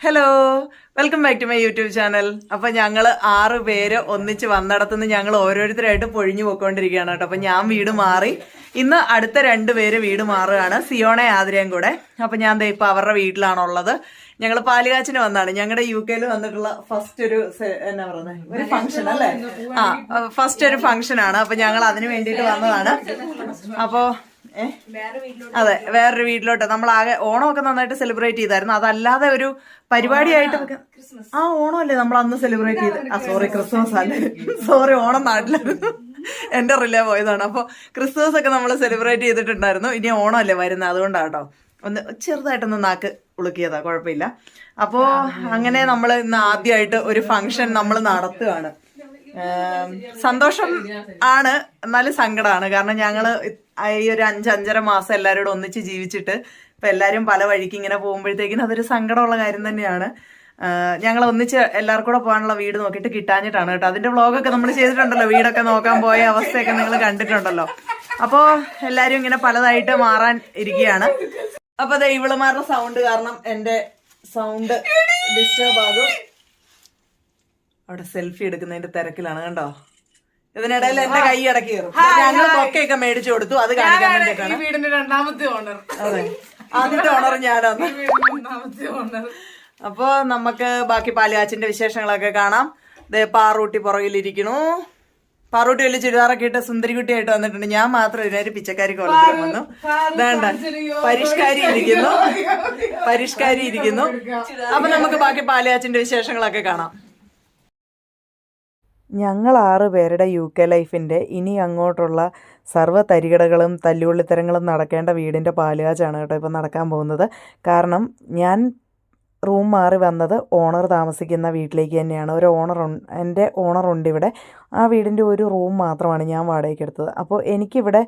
Hello welcome back to my YouTube channel അപ്പൊ ഞങ്ങൾ ആറ് പേര് ഒന്നിച്ച് വന്നിടത്തുനിന്ന് ഞങ്ങൾ ഓരോരുത്തരായിട്ട് പൊഴിഞ്ഞു പോയിക്കൊണ്ടിരിക്കുകയാണ് കേട്ടോ. അപ്പൊ ഞാൻ വീട് മാറി. ഇന്ന് അടുത്ത രണ്ട് പേര് വീട് മാറുകയാണ്. സിയോണ ആതിരയും കൂടെ. അപ്പൊ ഞാൻ ഇപ്പൊ അവരുടെ വീട്ടിലാണുള്ളത്. ഞങ്ങൾ പാലുകാച്ചിന് വന്നാണ്. ഞങ്ങളുടെ യു കെയിൽ വന്നിട്ടുള്ള ഫസ്റ്റ് ഒരു എന്നാ പറയുന്നത് ഒരു ഫംഗ്ഷൻ അല്ലേ? ആ ഫസ്റ്റ് ഒരു ഫംഗ്ഷൻ ആണ്. അപ്പൊ ഞങ്ങൾ അതിന് വേണ്ടിയിട്ട് വന്നതാണ്. അപ്പോ ഏ? അതെ വേറൊരു വീട്ടിലോട്ട്. നമ്മൾ ആകെ ഓണമൊക്കെ നന്നായിട്ട് സെലിബ്രേറ്റ് ചെയ്തായിരുന്നു. അതല്ലാതെ ഒരു പരിപാടിയായിട്ട് ആ ആ ഓണമല്ലേ നമ്മൾ അന്ന് സെലിബ്രേറ്റ് ചെയ്ത് ആ സോറി ക്രിസ്മസ് അല്ലേ? സോറി ഓണം നാട്ടിലായിരുന്നു. എന്റെ റിലേ പോയതാണ്. അപ്പൊ ക്രിസ്മസ് ഒക്കെ നമ്മൾ സെലിബ്രേറ്റ് ചെയ്തിട്ടുണ്ടായിരുന്നു. ഇനി ഓണമല്ലേ വരുന്നത്? അതുകൊണ്ടാട്ടോ. ഒന്ന് ചെറുതായിട്ടൊന്ന് നാക്ക് ഉളുക്കിയതാ കുഴപ്പമില്ല. അപ്പോ അങ്ങനെ നമ്മൾ ഇന്ന് ആദ്യമായിട്ട് ഒരു ഫംഗ്ഷൻ നമ്മൾ നടത്തുകയാണ് സന്തോഷം ആണ് എന്നാലും സങ്കടമാണ് കാരണം ഞങ്ങൾ ഈ ഒരു അഞ്ച് അഞ്ചര മാസം എല്ലാവരോടും ഒന്നിച്ച് ജീവിച്ചിട്ട് ഇപ്പൊ എല്ലാരും പല വഴിക്ക് ഇങ്ങനെ പോകുമ്പോഴത്തേക്കിനും അതൊരു സങ്കടമുള്ള കാര്യം തന്നെയാണ്. ഞങ്ങൾ ഒന്നിച്ച് എല്ലാവർക്കും കൂടെ പോകാനുള്ള വീട് നോക്കിയിട്ട് കിട്ടാഞ്ഞിട്ടാണ് കേട്ടോ. അതിന്റെ വ്ളോഗൊക്കെ നമ്മൾ ചെയ്തിട്ടുണ്ടല്ലോ. വീടൊക്കെ നോക്കാൻ പോയ അവസ്ഥയൊക്കെ നിങ്ങൾ കണ്ടിട്ടുണ്ടല്ലോ. അപ്പോൾ എല്ലാരും ഇങ്ങനെ പലതായിട്ട് മാറാൻ ഇരിക്കുകയാണ്. അപ്പൊ അതെ ഇവളുമാരുടെ സൗണ്ട് കാരണം എന്റെ സൗണ്ട് ഡിസ്റ്റർബ് ആകും. അവിടെ സെൽഫി എടുക്കുന്നതിന്റെ തിരക്കിലാണ് കണ്ടോ? ഇതിനിടയിൽ എന്റെ കൈ ഇടക്കി കയറും. ഞങ്ങൾ ബൊക്കെയൊക്കെ മേടിച്ചു കൊടുത്തു. അത് കാണിക്കാൻ ഈ വേണ്ടിയിട്ടാണ്. വീടിന്റെ രണ്ടാമത്തെ ഓണർ അതെ. ആദ്യത്തെ ഓണർ ഞാനാണ്. രണ്ടാമത്തെ ഓണർ അപ്പൊ നമുക്ക് ബാക്കി പാലുകാച്ചിന്റെ വിശേഷങ്ങളൊക്കെ കാണാം. ദേ പാറൂട്ടി പുറകിലിരിക്കണു. പാറൂട്ടി വലിയ ചുരിദാറൊക്കെ ഇട്ട് സുന്ദരിക്കുട്ടിയായിട്ട് വന്നിട്ടുണ്ട്. ഞാൻ മാത്രം ഇതിനൊരു പിച്ചക്കാരി കൊളത്തിലും വന്നു. വേണ്ട. പരിഷ്കാരി ഇരിക്കുന്നു. പരിഷ്കാരി ഇരിക്കുന്നു. അപ്പൊ നമുക്ക് ബാക്കി പാലുകാച്ചിന്റെ വിശേഷങ്ങളൊക്കെ കാണാം. ഞങ്ങൾ ആറ് പേരുടെ യു കെ ലൈഫിന്റെ ഇനി അങ്ങോട്ടുള്ള സർവ തരികടകളും തല്ലുകൊള്ളിത്തരങ്ങളും നടക്കേണ്ട വീടിന്റെ പാലുകാച്ചാണ് കേട്ടോ ഇപ്പോൾ നടക്കാൻ പോകുന്നത്. കാരണം ഞാൻ റൂം മാറി വന്നത് ഓണർ താമസിക്കുന്ന വീട്ടിലേക്ക് തന്നെയാണ്. ഒരു ഓണർ എന്റെ ഓണറുണ്ട് ഇവിടെ ആ വീടിന്റെ ഒരു റൂം മാത്രമാണ് ഞാൻ വാടകയ്ക്ക് എടുത്തത്. അപ്പോൾ എനിക്കിവിടെ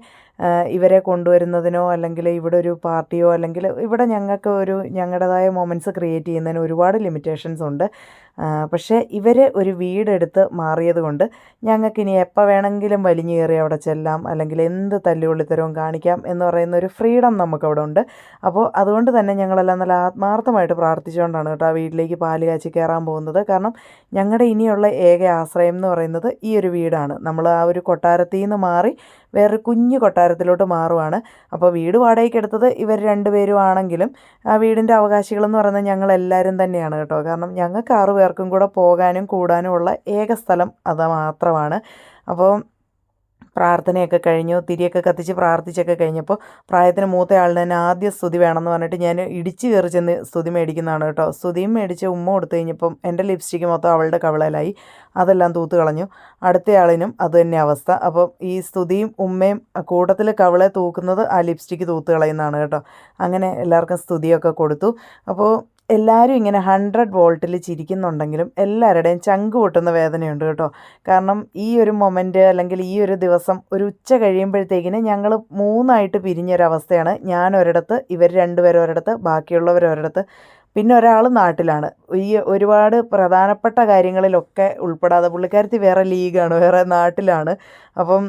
ഇവരെ കൊണ്ടുവരുന്നതിനോ അല്ലെങ്കിൽ ഇവിടെ ഒരു പാർട്ടിയോ അല്ലെങ്കിൽ ഇവിടെ ഞങ്ങൾക്ക് ഒരു ഞങ്ങളുടേതായ മൊമെന്റ്സ് ക്രിയേറ്റ് ചെയ്യുന്നതിന് ഒരുപാട് ലിമിറ്റേഷൻസ് ഉണ്ട്. പക്ഷേ ഇവർ ഒരു വീടെടുത്ത് മാറിയത് കൊണ്ട് ഞങ്ങൾക്ക് ഇനി എപ്പോൾ വേണമെങ്കിലും വലിഞ്ഞു കയറി അവിടെ ചെല്ലാം അല്ലെങ്കിൽ എന്ത് തല്ലുകൊള്ളിത്തരവും കാണിക്കാം എന്ന് പറയുന്ന ഒരു ഫ്രീഡം നമുക്കവിടെ ഉണ്ട്. അപ്പോൾ അതുകൊണ്ട് തന്നെ ഞങ്ങളെല്ലാം നല്ല ആത്മാർത്ഥമായിട്ട് പ്രാർത്ഥിച്ചുകൊണ്ടാണ് കേട്ടോ ആ വീട്ടിലേക്ക് പാൽ കാച്ചി കയറാൻ പോകുന്നത്. കാരണം ഞങ്ങളുടെ ഇനിയുള്ള ഏക ആശ്രയം എന്ന് പറയുന്നത് ഒരു വീടാണ്. നമ്മൾ ആ ഒരു കൊട്ടാരത്തിൽ നിന്ന് മാറി വേറൊരു കുഞ്ഞു കൊട്ടാരത്തിലോട്ട് മാറുവാണ്. അപ്പോൾ വീട് വാടകയ്ക്ക് എടുത്തത് ഇവർ രണ്ടുപേരും ആണെങ്കിലും ആ വീടിന്റെ അവകാശികളെന്ന് പറയുന്നത് ഞങ്ങളെല്ലാവരും തന്നെയാണ് കേട്ടോ. കാരണം ഞങ്ങൾക്ക് ആറു പേർക്കും കൂടെ പോകാനും കൂടാനും ഉള്ള ഏക സ്ഥലം അത് മാത്രമാണ്. അപ്പോൾ പ്രാർത്ഥനയൊക്കെ കഴിഞ്ഞു തിരിയൊക്കെ കത്തിച്ച് പ്രാർത്ഥിച്ചൊക്കെ കഴിഞ്ഞപ്പോൾ പ്രായത്തിന് മൂത്ത ആളിന് തന്നെ ആദ്യ സ്തുതി വേണമെന്ന് പറഞ്ഞിട്ട് ഞാൻ ഇടിച്ച് കയറി ചെന്ന് സ്തുതി മേടിക്കുന്നതാണ് കേട്ടോ. സ്തുതിയും മേടിച്ച് ഉമ്മ കൊടുത്തു കഴിഞ്ഞപ്പം എന്റെ ലിപ്സ്റ്റിക്ക് മൊത്തം അവളുടെ കവളയിലായി അതെല്ലാം തൂത്ത് കളഞ്ഞു. അടുത്തയാളിനും അത് തന്നെ അവസ്ഥ. അപ്പം ഈ സ്തുതിയും ഉമ്മയും കൂട്ടത്തിൽ കവളെ തൂക്കുന്നത് ആ ലിപ്സ്റ്റിക്ക് തൂത്ത് കളയുന്നതാണ് കേട്ടോ. അങ്ങനെ എല്ലാവർക്കും സ്തുതിയൊക്കെ കൊടുത്തു. അപ്പോൾ എല്ലാവരും ഇങ്ങനെ ഹൺഡ്രഡ് വോൾട്ടിൽ ചിരിക്കുന്നുണ്ടെങ്കിലും എല്ലാവരുടെയും ചങ്ക് പൊട്ടുന്ന വേദനയുണ്ട് കേട്ടോ. കാരണം ഈ ഒരു മൊമെന്റ് അല്ലെങ്കിൽ ഈ ഒരു ദിവസം ഒരു ഉച്ച കഴിയുമ്പോഴത്തേക്കിന് ഞങ്ങൾ മൂന്നായിട്ട് പിരിഞ്ഞൊരവസ്ഥയാണ്. ഞാൻ ഒരിടത്ത് ഇവർ രണ്ടുപേരും ഒരിടത്ത് ബാക്കിയുള്ളവർ ഒരിടത്ത്. പിന്നെ ഒരാൾ നാട്ടിലാണ്. ഈ ഒരുപാട് പ്രധാനപ്പെട്ട കാര്യങ്ങളിലൊക്കെ ഉൾപ്പെടാതെ പുള്ളിക്കാരത്തി വേറെ ലീഗാണ് വേറെ നാട്ടിലാണ്. അപ്പം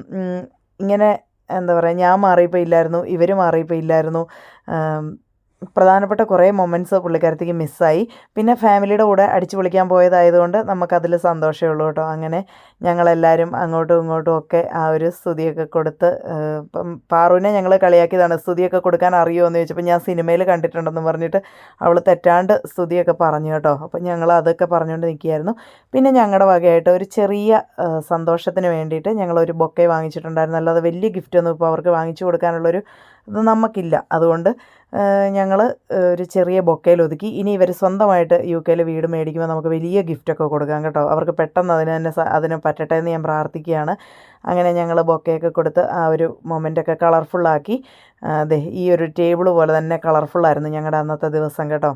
ഇങ്ങനെ എന്താ പറയുക ഞാൻ മാറിയപ്പോൾ ഇല്ലായിരുന്നു ഇവർ മാറിയപ്പോൾ ഇല്ലായിരുന്നു. പ്രധാനപ്പെട്ട കുറേ മൊമെന്റ്സ് പുള്ളിക്കാരത്തേക്ക് മിസ്സായി പിന്നെ ഫാമിലിയുടെ കൂടെ അടിച്ചു പൊളിക്കാൻ പോയതായതുകൊണ്ട് നമുക്കതിൽ സന്തോഷമേ ഉള്ളൂ കേട്ടോ. അങ്ങനെ ഞങ്ങളെല്ലാവരും അങ്ങോട്ടും ഇങ്ങോട്ടും ഒക്കെ ആ ഒരു സ്തുതിയൊക്കെ കൊടുത്ത് പാറുവിനെ ഞങ്ങൾ കളിയാക്കിയതാണ്. സ്തുതിയൊക്കെ കൊടുക്കാൻ അറിയുമോ എന്ന് ചോദിച്ചപ്പോൾ ഞാൻ സിനിമയിൽ കണ്ടിട്ടുണ്ടെന്ന് പറഞ്ഞിട്ട് അവൾ തെറ്റാണ്ട് സ്തുതിയൊക്കെ പറഞ്ഞു കേട്ടോ. അപ്പം ഞങ്ങൾ അതൊക്കെ പറഞ്ഞുകൊണ്ട് നിൽക്കുകയായിരുന്നു. പിന്നെ ഞങ്ങളുടെ വകയായിട്ട് ഒരു ചെറിയ സന്തോഷത്തിന് വേണ്ടിയിട്ട് ഞങ്ങളൊരു ബൊക്കെ വാങ്ങിച്ചിട്ടുണ്ടായിരുന്നു. അല്ലാതെ വലിയ ഗിഫ്റ്റൊന്നും ഇപ്പോൾ അവർക്ക് വാങ്ങിച്ചു കൊടുക്കാനുള്ളൊരു ഇത് നമുക്കില്ല. അതുകൊണ്ട് ഞങ്ങൾ ഒരു ചെറിയ ബൊക്കയിൽ ഒതുക്കി. ഇനി ഇവർ സ്വന്തമായിട്ട് യു കെയിൽ വീട് മേടിക്കുമ്പോൾ നമുക്ക് വലിയ ഗിഫ്റ്റൊക്കെ കൊടുക്കാം കേട്ടോ. അവർക്ക് പെട്ടെന്ന് അതിന് തന്നെ അതിന് പറ്റട്ടെ എന്ന് ഞാൻ പ്രാർത്ഥിക്കുകയാണ്. അങ്ങനെ ഞങ്ങൾ ബൊക്കയൊക്കെ കൊടുത്ത് ആ ഒരു മൊമെന്റൊക്കെ കളർഫുള്ളാക്കി. അതെ ഈ ഒരു ടേബിൾ പോലെ തന്നെ കളർഫുള്ളായിരുന്നു ഞങ്ങളുടെ അന്നത്തെ ദിവസം കേട്ടോ.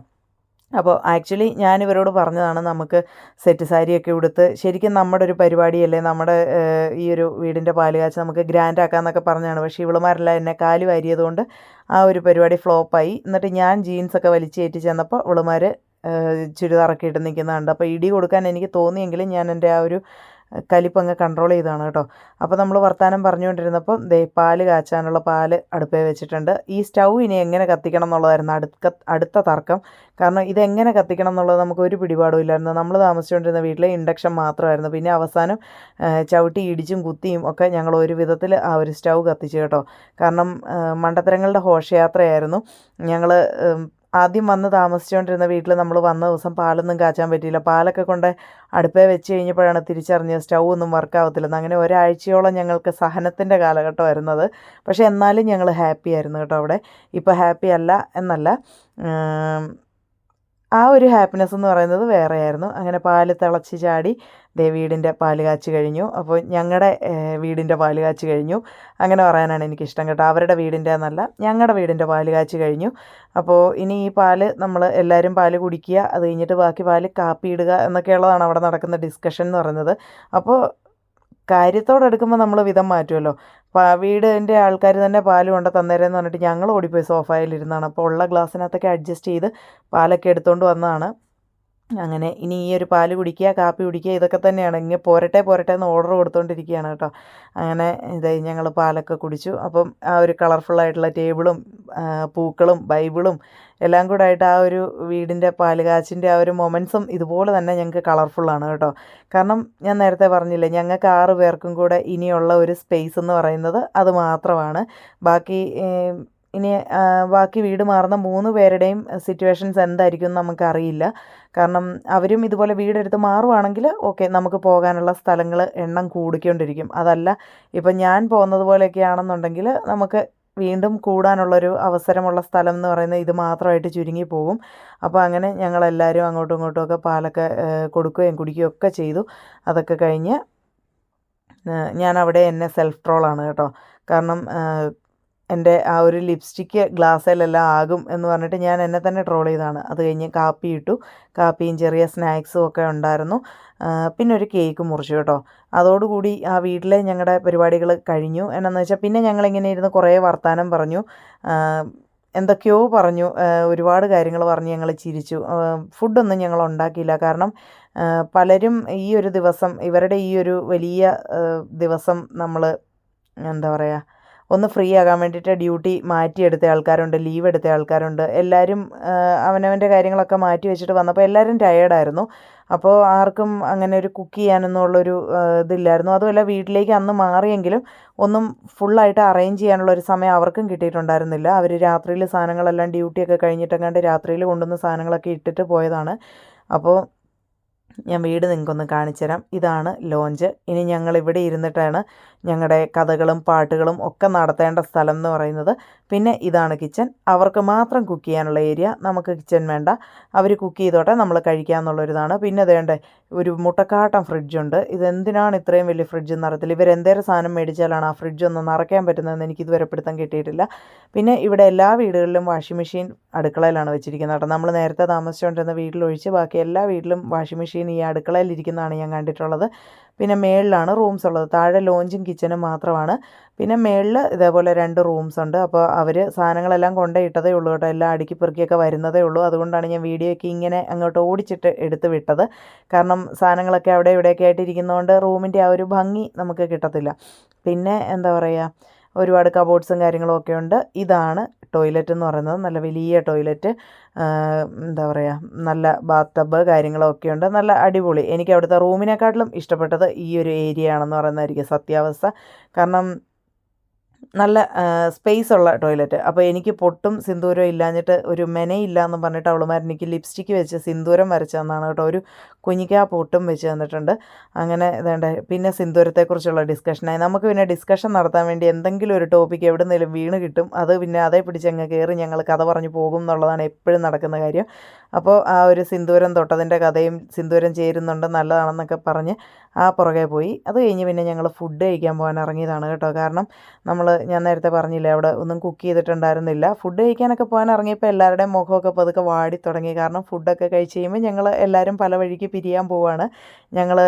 അപ്പോൾ ആക്ച്വലി ഞാൻ ഇവരോട് പറഞ്ഞതാണ് നമുക്ക് സെറ്റ് സാരിയൊക്കെ ഉടുത്ത് ശരിക്കും നമ്മുടെ ഒരു പരിപാടിയല്ലേ നമ്മുടെ ഈ ഒരു വീടിന്റെ പാലുകാച്ച് നമുക്ക് ഗ്രാൻഡ് ആക്കാമെന്നൊക്കെ പറഞ്ഞാണ്. പക്ഷേ ഇവളുമാരെല്ലാം എന്നെ കാൽ വാരിയതുകൊണ്ട് ആ ഒരു പരിപാടി ഫ്ലോപ്പായി. എന്നിട്ട് ഞാൻ ജീൻസൊക്കെ വലിച്ചു കയറ്റി ചെന്നപ്പോൾ ഇവളുമാർ ചുരിദാറൊക്കെ ഇട്ട് നിൽക്കുന്നുണ്ട്. അപ്പോൾ ഇടി കൊടുക്കാൻ എനിക്ക് തോന്നിയെങ്കിലും ഞാൻ എന്റെ ആ ഒരു കലിപ്പങ്ങ് കൺട്രോൾ ചെയ്താണ് കേട്ടോ. അപ്പോൾ നമ്മൾ വർത്തമാനം പറഞ്ഞുകൊണ്ടിരുന്നപ്പോൾ ദേ പാൽ കാച്ചാനുള്ള പാൽ അടുപ്പേ വെച്ചിട്ടുണ്ട്. ഈ സ്റ്റൗ ഇനി എങ്ങനെ കത്തിക്കണം എന്നുള്ളതായിരുന്നു അടുത്ത അടുത്ത തർക്കം. കാരണം ഇതെങ്ങനെ കത്തിക്കണം എന്നുള്ളത് നമുക്ക് ഒരു പിടിപാടും ഇല്ലായിരുന്നു. നമ്മൾ താമസിച്ചുകൊണ്ടിരുന്ന വീട്ടിലെ ഇൻഡക്ഷൻ മാത്രമായിരുന്നു. പിന്നെ അവസാനം ചവിട്ടി ഇടിച്ചും കുത്തിയും ഒക്കെ ഞങ്ങൾ ഒരു വിധത്തിൽ ആ ഒരു സ്റ്റൗ കത്തിച്ചു കേട്ടോ. കാരണം മണ്ടത്തരങ്ങളുടെ ഘോഷയാത്രയായിരുന്നു. ഞങ്ങൾ ആദ്യം വന്ന് താമസിച്ചുകൊണ്ടിരുന്ന വീട്ടിൽ നമ്മൾ വന്ന ദിവസം പാലൊന്നും കാച്ചാൻ പറ്റിയില്ല. പാലൊക്കെ കൊണ്ട് അടുപ്പേ വെച്ച് കഴിഞ്ഞപ്പോഴാണ് തിരിച്ചറിഞ്ഞത് സ്റ്റൗ ഒന്നും വർക്ക് ആവത്തില്ലെന്ന്. അങ്ങനെ ഒരാഴ്ചയോളം ഞങ്ങൾക്ക് സഹനത്തിന്റെ വരുന്നത് പക്ഷേ എന്നാലും ഞങ്ങൾ ഹാപ്പി ആയിരുന്നു കേട്ടോ അവിടെ. ഇപ്പോൾ ഹാപ്പി അല്ല എന്നല്ല. ആ ഒരു ഹാപ്പിനെസ് എന്ന് പറയുന്നത് വേറെയായിരുന്നു. അങ്ങനെ പാൽ തിളച്ച് ചാടി ദേ വീടിന്റെ പാൽ കാച്ചു കഴിഞ്ഞു. അപ്പോൾ ഞങ്ങളുടെ വീടിന്റെ പാൽ കാച്ചു കഴിഞ്ഞു. അങ്ങനെ പറയാനാണ് എനിക്കിഷ്ടം കേട്ടോ. അവരുടെ വീടിന്റെ എന്നല്ല ഞങ്ങളുടെ വീടിന്റെ പാൽ കാച്ചു കഴിഞ്ഞു. അപ്പോൾ ഇനി ഈ പാൽ നമ്മൾ എല്ലാവരും പാൽ കുടിക്കുക അത് കഴിഞ്ഞിട്ട് ബാക്കി പാൽ കാപ്പി ഇടുക എന്നൊക്കെയുള്ളതാണ് അവിടെ നടക്കുന്ന ഡിസ്കഷൻ എന്ന് പറയുന്നത്. അപ്പോൾ കാര്യത്തോടെടുക്കുമ്പോൾ നമ്മൾ വിധം മാറ്റുമല്ലോ വീടിന്റെ ആൾക്കാർ തന്നെ പാൽ കൊണ്ട് തന്നേരെന്ന് പറഞ്ഞിട്ട് ഞങ്ങൾ ഓടിപ്പോയി സോഫയിലിരുന്നാണ്. അപ്പോൾ ഉള്ള ഗ്ലാസ്സിനകത്തൊക്കെ അഡ്ജസ്റ്റ് ചെയ്ത് പാലൊക്കെ എടുത്തുകൊണ്ട് വന്നതാണ്. അങ്ങനെ ഇനി ഈ ഒരു പാൽ കുടിക്കുക കാപ്പി കുടിക്കുക ഇതൊക്കെ തന്നെയാണ്. ഇങ്ങനെ പോരട്ടെ പോരട്ടെ എന്ന് ഓർഡർ കൊടുത്തുകൊണ്ടിരിക്കുകയാണ് കേട്ടോ. അങ്ങനെ ഇത് ഞങ്ങൾ പാലൊക്കെ കുടിച്ചു. അപ്പം ആ ഒരു കളർഫുള്ളായിട്ടുള്ള ടേബിളും പൂക്കളും ബൈബിളും എല്ലാം കൂടെ ആയിട്ട് ആ ഒരു വീടിന്റെ പാൽ കാച്ചിന്റെ ആ ഒരു മൊമെൻസും ഇതുപോലെ തന്നെ ഞങ്ങൾക്ക് കളർഫുള്ളാണ് കേട്ടോ. കാരണം ഞാൻ നേരത്തെ പറഞ്ഞില്ലേ ഞങ്ങൾക്ക് ആറ് പേർക്കും കൂടെ ഇനിയുള്ള ഒരു സ്പേസ് എന്ന് പറയുന്നത് അത് മാത്രമാണ്. ബാക്കി ഇനി ബാക്കി വീട് മാറുന്ന മൂന്ന് പേരുടെയും സിറ്റുവേഷൻസ് എന്തായിരിക്കും നമുക്കറിയില്ല. കാരണം അവരും ഇതുപോലെ വീടെടുത്ത് മാറുവാണെങ്കിൽ ഓക്കെ നമുക്ക് പോകാനുള്ള സ്ഥലങ്ങൾ എണ്ണം കൂടിക്കൊണ്ടിരിക്കും. അതല്ല ഇപ്പം ഞാൻ പോകുന്നത് പോലെയൊക്കെ ആണെന്നുണ്ടെങ്കിൽ നമുക്ക് വീണ്ടും കൂടാനുള്ളൊരു അവസരമുള്ള സ്ഥലം എന്ന് പറയുന്നത് ഇത് മാത്രമായിട്ട് ചുരുങ്ങി പോകും. അപ്പോൾ അങ്ങനെ ഞങ്ങളെല്ലാവരും അങ്ങോട്ടും ഇങ്ങോട്ടും ഒക്കെ പാലൊക്കെ കൊടുക്കുകയും കുടിക്കുകയും ഒക്കെ ചെയ്തു. അതൊക്കെ കഴിഞ്ഞ് ഞാൻ അവിടെ എന്നെ സെൽഫ് ട്രോളാണ് കേട്ടോ. കാരണം എന്റെ ആ ഒരു ലിപ്സ്റ്റിക്ക് ഗ്ലാസ്സിലെല്ലാം ആകും എന്ന് പറഞ്ഞിട്ട് ഞാൻ എന്നെ തന്നെ ട്രോൾ ചെയ്താണ് അത് കഴിഞ്ഞ് കാപ്പി ഇട്ടു. കാപ്പിയും ചെറിയ സ്നാക്സും ഒക്കെ ഉണ്ടായിരുന്നു. പിന്നെ ഒരു കേക്ക് മുറിച്ചു കേട്ടോ. അതോടുകൂടി ആ വീട്ടിലെ ഞങ്ങളുടെ പരിപാടികൾ കഴിഞ്ഞു. എന്നാന്ന് വെച്ചാൽ പിന്നെ ഞങ്ങളിങ്ങനെ ഇരുന്ന് കുറേ വർത്തമാനം പറഞ്ഞു. എന്തൊക്കെയോ പറഞ്ഞു. ഒരുപാട് കാര്യങ്ങൾ പറഞ്ഞ് ഞങ്ങൾ ചിരിച്ചു. ഫുഡൊന്നും ഞങ്ങൾ ഉണ്ടാക്കിയില്ല. കാരണം പലരും ഈ ഒരു ദിവസം ഇവരുടെ ഈ ഒരു വലിയ ദിവസം നമ്മൾ എന്താ പറയുക ഒന്ന് ഫ്രീ ആകാൻ വേണ്ടിയിട്ട് ഡ്യൂട്ടി മാറ്റിയെടുത്ത ആൾക്കാരുണ്ട് ലീവ് എടുത്ത ആൾക്കാരുണ്ട്. എല്ലാവരും അവനവന്റെ കാര്യങ്ങളൊക്കെ മാറ്റി വെച്ചിട്ട് വന്നപ്പോൾ എല്ലാവരും ടയേർഡായിരുന്നു അപ്പോൾ ആർക്കും അങ്ങനെ ഒരു കുക്ക് ചെയ്യാനെന്നുള്ളൊരു ഇതില്ലായിരുന്നു. അതുമല്ല വീട്ടിലേക്ക് അന്ന് മാറിയെങ്കിലും ഒന്നും ഫുള്ളായിട്ട് അറേഞ്ച് ചെയ്യാനുള്ള ഒരു സമയം അവർക്കും കിട്ടിയിട്ടുണ്ടായിരുന്നില്ല. അവർ രാത്രിയിൽ സാധനങ്ങളെല്ലാം ഡ്യൂട്ടിയൊക്കെ കഴിഞ്ഞിട്ടെങ്ങാണ്ട് രാത്രിയിൽ കൊണ്ടുവന്ന സാധനങ്ങളൊക്കെ ഇട്ടിട്ട് പോയതാണ്. അപ്പോൾ ഞാൻ വീട് നിങ്ങൾക്കൊന്ന് കാണിച്ചു തരാം ഇതാണ് ലോഞ്ച്. ഇനി ഞങ്ങൾ ഇവിടെ ഇരുന്നിട്ടാണ് ഞങ്ങളുടെ കഥകളും പാട്ടുകളും ഒക്കെ നടത്തേണ്ട സ്ഥലം എന്ന് പറയുന്നത്. പിന്നെ ഇതാണ് കിച്ചൺ. അവർക്ക് മാത്രം കുക്ക് ചെയ്യാനുള്ള ഏരിയ. നമുക്ക് കിച്ചൺ വേണ്ട. അവർ കുക്ക് ചെയ്തോട്ടെ നമ്മൾ കഴിക്കാമെന്നുള്ളൊരിതാണ് പിന്നെ വേണ്ടേ ഒരു മുട്ടക്കാട്ടം ഫ്രിഡ്ജുണ്ട് ഇതെന്തിനാണ് ഇത്രയും വലിയ ഫ്രിഡ്ജ് എന്നറിയത്തില്ല ഇവർ എന്തേലും സാധനം മേടിച്ചാലാണ് ആ ഫ്രിഡ്ജ് ഒന്ന് നിറയ്ക്കാൻ പറ്റുന്നതെന്ന് എനിക്ക് ഇതുവരെ പിടുത്തം കിട്ടിയിട്ടില്ല. പിന്നെ ഇവിടെ എല്ലാ വീടുകളിലും വാഷിംഗ് മെഷീൻ അടുക്കളയിലാണ് വെച്ചിരിക്കുന്നത് കേട്ടോ. നമ്മൾ നേരത്തെ താമസിച്ചുകൊണ്ടിരുന്ന വീട്ടിലൊഴിച്ച് ബാക്കി എല്ലാ വീട്ടിലും വാഷിംഗ് മെഷീൻ ഈ അടുക്കളയിൽ ഇരിക്കുന്നതാണ് ഞാൻ കണ്ടിട്ടുള്ളത്. പിന്നെ മേളിലാണ് റൂംസ് ഉള്ളത്. താഴെ ലോഞ്ചും കിച്ചനും മാത്രമാണ്. പിന്നെ മേളിൽ ഇതേപോലെ രണ്ട് റൂംസ് ഉണ്ട്. അപ്പോൾ അവർ സാധനങ്ങളെല്ലാം കൊണ്ടുപോയിട്ടതേ ഉള്ളൂ കേട്ടോ. എല്ലാം അടുക്കി പെറുക്കിയൊക്കെ വരുന്നതേ ഉള്ളൂ. അതുകൊണ്ടാണ് ഞാൻ വീഡിയോയ്ക്ക് ഇങ്ങനെ അങ്ങോട്ട് ഓടിച്ചിട്ട് എടുത്ത് വിട്ടത്. കാരണം സാധനങ്ങളൊക്കെ അവിടെ ഇവിടെയൊക്കെ ആയിട്ട് ഇരിക്കുന്നതുകൊണ്ട് റൂമിന്റെ ആ ഒരു ഭംഗി നമുക്ക് കിട്ടത്തില്ല. പിന്നെ എന്താ പറയുക? ഒരുപാട് കബോർഡ്സും കാര്യങ്ങളും ഒക്കെ ഉണ്ട്. ഇതാണ് ടോയ്ലറ്റ് എന്ന് പറയുന്നത് നല്ല വലിയ ടോയ്ലറ്റ് എന്താ പറയുക നല്ല ബാത്ത് ടബ് കാര്യങ്ങളൊക്കെ ഉണ്ട്. നല്ല അടിപൊളി. എനിക്ക് അവിടുത്തെ റൂമിനെക്കാട്ടിലും ഇഷ്ടപ്പെട്ടത് ഈ ഒരു ഏരിയ ആണെന്ന് പറയുന്നതായിരിക്കും സത്യാവസ്ഥ. കാരണം നല്ല സ്പേസ് ഉള്ള ടോയ്ലറ്റ് അപ്പോൾ എനിക്ക് പൊട്ടും സിന്ദൂരം ഇല്ലാഞ്ഞിട്ട് ഒരു മെനയില്ല എന്ന് പറഞ്ഞിട്ട് അവളുമാർ എനിക്ക് ലിപ്സ്റ്റിക്ക് വെച്ച് സിന്ദൂരം വരച്ച് തന്നാണ് കേട്ടോ. ഒരു കുഞ്ഞിക്കാ പൊട്ടും വെച്ച് തന്നിട്ടുണ്ട്. അങ്ങനെ ഇതേണ്ട. പിന്നെ സിന്ദൂരത്തെക്കുറിച്ചുള്ള ഡിസ്കഷനായി നമുക്ക് പിന്നെ ഡിസ്കഷൻ നടത്താൻ വേണ്ടി എന്തെങ്കിലും ഒരു ടോപ്പിക്ക് എവിടെ നിന്നെങ്കിലും വീണ് കിട്ടും. അത് പിന്നെ അതേ പിടിച്ച് അങ്ങ് കയറി ഞങ്ങൾ കഥ പറഞ്ഞു പോകും എന്നുള്ളതാണ് എപ്പോഴും നടക്കുന്ന കാര്യം. അപ്പോൾ ആ ഒരു സിന്ദൂരം തൊട്ടതിന്റെ കഥയും സിന്ദൂരം ചേരുന്നുണ്ട് നല്ലതാണെന്നൊക്കെ പറഞ്ഞ് ആ പുറകെ പോയി. അത് കഴിഞ്ഞ് പിന്നെ ഞങ്ങൾ ഫുഡ് കഴിക്കാൻ പോകാൻ ഇറങ്ങിയതാണ് കേട്ടോ. കാരണം നമ്മൾ ഞാൻ നേരത്തെ പറഞ്ഞില്ലേ അവിടെ ഒന്നും കുക്ക് ചെയ്തിട്ടുണ്ടായിരുന്നില്ല. ഫുഡ് കഴിക്കാനൊക്കെ പോകാൻ ഇറങ്ങിയപ്പോൾ എല്ലാവരുടെയും മുഖമൊക്കെ പതുക്കെ വാടി തുടങ്ങി. കാരണം ഫുഡൊക്കെ കഴിച്ച് കഴിയുമ്പോൾ ഞങ്ങൾ എല്ലാവരും പല വഴിക്ക് പിരിയാൻ പോവാണ്. ഞങ്ങൾ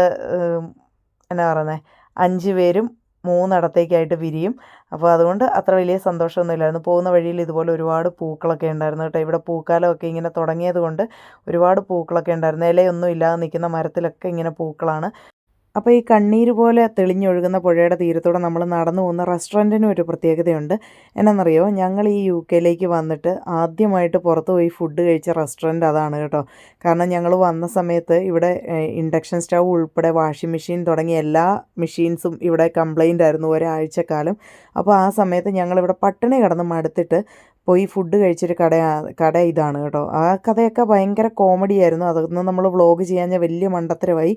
എന്നാ പറയുന്നത് അഞ്ച് പേരും മൂന്നിടത്തേക്കായിട്ട് വിരിയും. അപ്പോൾ അതുകൊണ്ട് അത്ര വലിയ സന്തോഷമൊന്നുമില്ലായിരുന്നു. പോകുന്ന വഴിയിൽ ഇതുപോലെ ഒരുപാട് പൂക്കളൊക്കെ ഉണ്ടായിരുന്നു കേട്ടോ. ഇവിടെ പൂക്കാലമൊക്കെ ഇങ്ങനെ തുടങ്ങിയത് കൊണ്ട് ഒരുപാട് പൂക്കളൊക്കെ ഉണ്ടായിരുന്നു. ഇലയൊന്നും ഇല്ലാതെ നിൽക്കുന്ന മരത്തിലൊക്കെ ഇങ്ങനെ പൂക്കളാണ്. അപ്പോൾ ഈ കണ്ണീര് പോലെ തെളിഞ്ഞൊഴുകുന്ന പുഴയുടെ തീരത്തൂടെ നമ്മൾ നടന്നു പോകുന്ന റെസ്റ്റോറന്റിനും ഒരു പ്രത്യേകതയുണ്ട്. എന്നാണെന്നറിയോ ഞങ്ങൾ ഈ യു കെയിലേക്ക് വന്നിട്ട് ആദ്യമായിട്ട് പുറത്ത് പോയി ഫുഡ് കഴിച്ച റെസ്റ്റോറന്റ് അതാണ് കേട്ടോ. കാരണം ഞങ്ങൾ വന്ന സമയത്ത് ഇവിടെ ഇൻഡക്ഷൻ സ്റ്റൗ ഉൾപ്പെടെ വാഷിംഗ് മെഷീൻ തുടങ്ങിയ എല്ലാ മെഷീൻസും ഇവിടെ കംപ്ലൈന്റ് ആയിരുന്നു ഒരാഴ്ചക്കാലം. അപ്പോൾ ആ സമയത്ത് ഞങ്ങളിവിടെ പട്ടിണി കിടന്ന് മടുത്തിട്ട് പോയി ഫുഡ് കഴിച്ചൊരു കട കട ഇതാണ് കേട്ടോ. ആ കഥയൊക്കെ ഭയങ്കര കോമഡിയായിരുന്നു. അതൊന്നും നമ്മൾ വ്ളോഗ് ചെയ്യാൻ വലിയ മണ്ടത്തരമായി.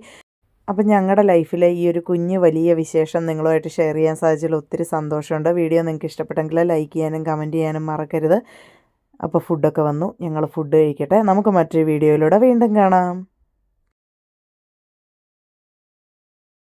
അപ്പം ഞങ്ങളുടെ ലൈഫിലെ ഈ ഒരു കുഞ്ഞ് വലിയ വിശേഷം നിങ്ങളുമായിട്ട് ഷെയർ ചെയ്യാൻ സാധിച്ചതിൽ ഒത്തിരി സന്തോഷമുണ്ട്. വീഡിയോ നിങ്ങൾക്ക് ഇഷ്ടപ്പെട്ടെങ്കിൽ ലൈക്ക് ചെയ്യാനും കമന്റ് ചെയ്യാനും മറക്കരുത്. അപ്പോൾ ഫുഡൊക്കെ വന്നു. ഞങ്ങൾ ഫുഡ് കഴിക്കട്ടെ. നമുക്ക് മറ്റൊരു വീഡിയോയിലൂടെ വീണ്ടും കാണാം.